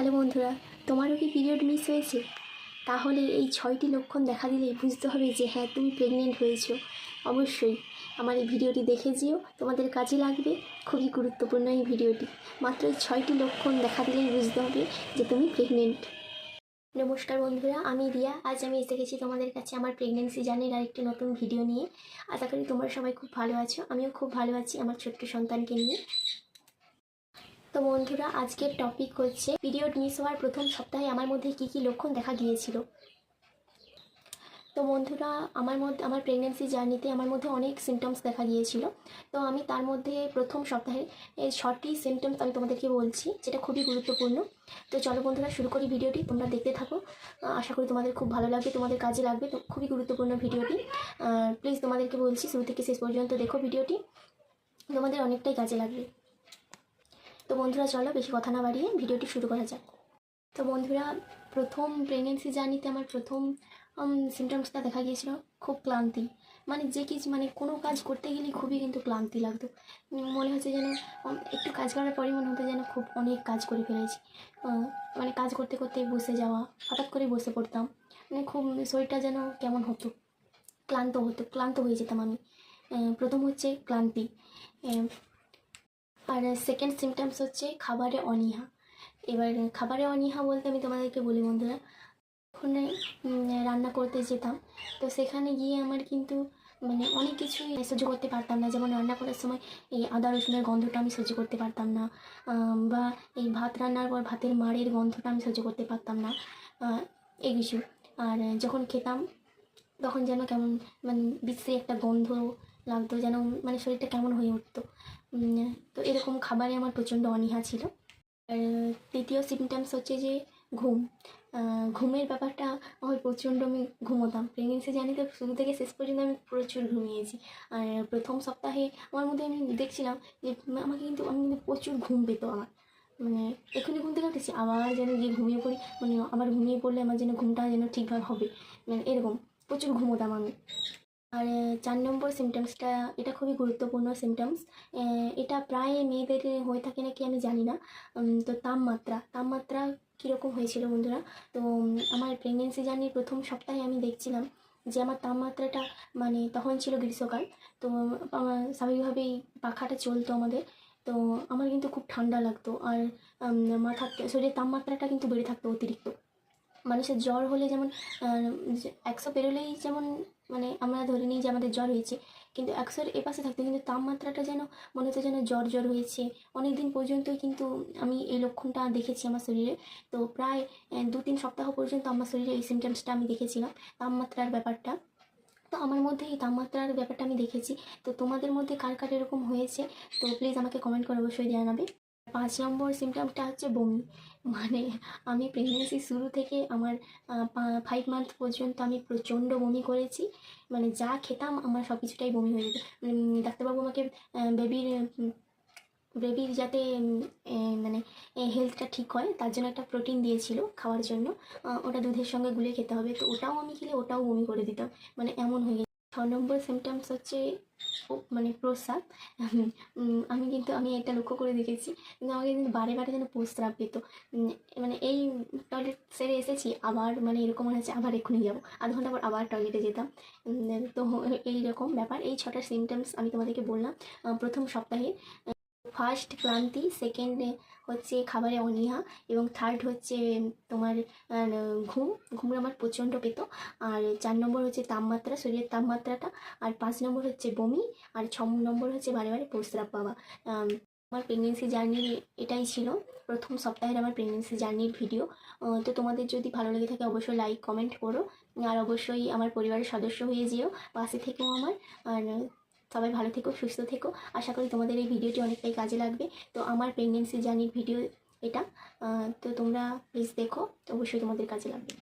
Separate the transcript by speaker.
Speaker 1: Hello বন্ধুরা, তোমারও কি পিরিয়ড মিস হয়েছে? তাহলে এই ছয়টি লক্ষণ দেখা দিলেই বুঝতে হবে যে হ্যাঁ তুমি প্রেগনেন্ট হয়েছো। অবশ্যই আমার এই ভিডিওটি দেখে যেও, তোমাদের কাজে লাগবে। খুবই গুরুত্বপূর্ণ এই ভিডিওটি। মাত্র এই ছয়টি লক্ষণ দেখা দিলেই বুঝতে হবে যে তুমি প্রেগনেন্ট নমস্কার বন্ধুরা, আমি রিয়া। আজ আমি এসে গেছি তোমাদের কাছে আমার প্রেগনেন্সি জার্নির আরেকটি নতুন ভিডিও নিয়ে। আশা করি তোমরা সবাই খুব ভালো আছো। আমিও খুব ভালো আছি আমার ছোট্ট সন্তানকে নিয়ে। তো বন্ধুরা, আজকের টপিক হচ্ছে পিরিয়ড মিস হওয়ার প্রথম সপ্তাহে আমার মধ্যে কী কী লক্ষণ দেখা গিয়েছিল। তো বন্ধুরা, আমার মধ্যে আমার প্রেগনেন্সি জার্নিতে আমার মধ্যে অনেক সিমটমস দেখা গিয়েছিল। তো আমি তার মধ্যে প্রথম সপ্তাহে এই ছটি সিমটমস আমি তোমাদেরকে বলছি, যেটা খুবই গুরুত্বপূর্ণ। তো চলো বন্ধুরা, শুরু করি ভিডিওটি, তোমরা দেখতে থাকো। আশা করি তোমাদের খুব ভালো লাগবে, তোমাদের কাজে লাগবে, তো খুবই গুরুত্বপূর্ণ ভিডিওটি। প্লিজ তোমাদেরকে বলছি, শুরু থেকে শেষ পর্যন্ত দেখো ভিডিওটি। তোমাদের অনেকটাই কাজে লাগবে। তো বন্ধুরা, চলো বেশি কথা না বাড়িয়ে ভিডিওটি শুরু করা যাক। তো বন্ধুরা, প্রথম প্রেগনেন্সি জার্নিতে আমার প্রথম সিমটমসটা দেখা গিয়েছিল। খুব ক্লান্তি। মানে যে কিছু মানে কোনো কাজ করতে গেলে খুবই কিন্তু ক্লান্তি লাগতো। মনে হচ্ছে যেন একটু কাজ করার পরই মনে হতো যেন খুব অনেক কাজ করে ফেলেছি। মানে কাজ করতে করতে বসে যাওয়া, হঠাৎ করে বসে পড়তাম। মানে খুব, শরীরটা যেন কেমন হতো? ক্লান্ত হতো, ক্লান্ত হয়ে যেতাম আমি। প্রথম হচ্ছে ক্লান্তি। আর সেকেন্ড সিমটমস হচ্ছে খাবারে অনীহা। এবার খাবারে অনীহা বলতে আমি তোমাদেরকে বলি, বন্ধুরা। ওখানে রান্না করতে যেতাম, তো সেখানে গিয়ে আমার কিন্তু মানে অনেক কিছুই সহ্য করতে পারতাম না। যেমন রান্না করার সময় এই আদা রসুনের গন্ধটা আমি সহ্য করতে পারতাম না বা এই ভাত রান্নার পর ভাতের মাড়ের গন্ধটা আমি সহ্য করতে পারতাম না এই কিছু। আর যখন খেতাম, তখন যেন কেমন মানে বিশ্রী একটা গন্ধ লাগতো, যেন মানে শরীরটা কেমন হয়ে উঠতো। তো এরকম খাবারে আমার প্রচণ্ড অনীহা ছিল। আর তৃতীয় সিমটমস হচ্ছে যে ঘুম। ঘুমের ব্যাপারটা আমার প্রচণ্ড আমি ঘুমোতাম। প্রেগনেন্সি জানি তো শুরু থেকে শেষ পর্যন্ত আমি প্রচুর ঘুমিয়েছি। আর প্রথম সপ্তাহে আমার মধ্যে আমি দেখছিলাম যে আমাকে কিন্তু, আমি কিন্তু প্রচুর ঘুম পেতো আমার। মানে এখনই ঘুম থেকে উঠেছি, আবার যেন গিয়ে ঘুমিয়ে পড়ি মানে আবার ঘুমিয়ে পড়লে আমার যেন ঘুমটা যেন ঠিকভাবে হবে। মানে এরকম প্রচুর ঘুমোতাম আমি। আর চার নম্বর সিমটমসটা এটা খুবই গুরুত্বপূর্ণ সিমটমস এটা প্রায় মেয়েদের হয়ে থাকে নাকি আমি জানি না। তো তাপমাত্রা তাপমাত্রা কীরকম হয়েছিল বন্ধুরা? তো আমার প্রেগনেন্সি জার্নির প্রথম সপ্তাহে আমি দেখছিলাম যে আমার তাপমাত্রাটা মানে তখন ছিল গ্রীষ্মকাল, তো স্বাভাবিকভাবেই পাখাটা চলতো আমাদের। তো, আমার কিন্তু খুব ঠান্ডা লাগতো আর মাথার শরীরের তাপমাত্রাটা কিন্তু বেড়ে থাকতো অতিরিক্ত। মানুষের জ্বর হলে যেমন একশো পেরোলেই যেমন মানে আমরা ধরে নিই যে আমাদের জ্বর হয়েছে। কিন্তু একশোর এপাশে থাকতো কিন্তু তাপমাত্রাটা যেন মনে হতো যেন জ্বর জ্বর হয়েছে। অনেক দিন পর্যন্তই কিন্তু আমি এই লক্ষণটা দেখেছি আমার শরীরে। তো প্রায় দু তিন সপ্তাহ পর্যন্ত আমার শরীরে এই সিমটমসটা আমি দেখেছিলাম, তাপমাত্রার ব্যাপারটা। তো আমার মধ্যে এই তাপমাত্রার ব্যাপারটা আমি দেখেছি। তো তোমাদের মধ্যে কার কার এরকম হয়েছে? তো প্লিজ আমাকে কমেন্ট করে অবশ্যই জানাবে। পাঁচ নম্বর সিমটমটা হচ্ছে বমি। মানে আমি প্রেগনেন্সি শুরু থেকে আমার ফাইভ মান্থ পর্যন্ত আমি প্রচণ্ড বমি করেছি। মানে যা খেতাম আমার সব কিছুটাই বমি হয়ে যেত ডাক্তারবাবু আমাকে বেবির বেবির যাতে মানে হেলথটা ঠিক হয় তার জন্য একটা প্রোটিন দিয়েছিল খাওয়ার জন্য। ওটা দুধের সঙ্গে গুলে খেতে হবে। তো ওটাও আমি খেলে ওটাও বমি করে দিতাম। মানে এমন হয়ে ছ নম্বর সিমটমস হচ্ছে মানে প্রস্রাব। আমি কিন্তু, আমি এটা লক্ষ্য করে দেখেছি। কিন্তু আমাকে কিন্তু বারে বারে যেন প্রস্রাব পেত। মানে এই টয়লেট সেরে এসেছি, আবার মানে এরকম মনে হচ্ছে আবার এক্ষুনি যাব। আধ ঘণ্টা পর আবার টয়লেটে যেতাম। তো এই রকম ব্যাপার। এই ছটা সিমটমস আমি তোমাদেরকে বললাম প্রথম সপ্তাহে। ফার্স্ট ক্লান্তি সেকেন্ড হচ্ছে খাবারে অনীহা এবং থার্ড হচ্ছে তোমার ঘুম। ঘুম আমার প্রচণ্ড পেত। আর চার নম্বর হচ্ছে তাপমাত্রা, শরীরের তাপমাত্রাটা। আর পাঁচ নম্বর হচ্ছে বমি। আর ছ নম্বর হচ্ছে বারে বারে প্রস্রাব পাওয়া। আমার প্রেগনেন্সি জার্নির এটাই ছিল। প্রথম সপ্তাহের আমার প্রেগনেন্সি জার্নির ভিডিও তো তোমাদের যদি ভালো লেগে থাকে অবশ্যই লাইক কমেন্ট করো। আর অবশ্যই আমার পরিবারের সদস্য হয়ে যেও, পাশে থেকেও আমার। আর সবাই ভালো থেকো, সুস্থ থেকো। আশা করি তোমাদের এই ভিডিওটি অনেকটাই কাজে লাগবে। তো আমার প্রেগনেন্সি জার্নির ভিডিও এটা। তো তোমরা প্লিজ দেখো, অবশ্যই তোমাদের কাজে লাগবে।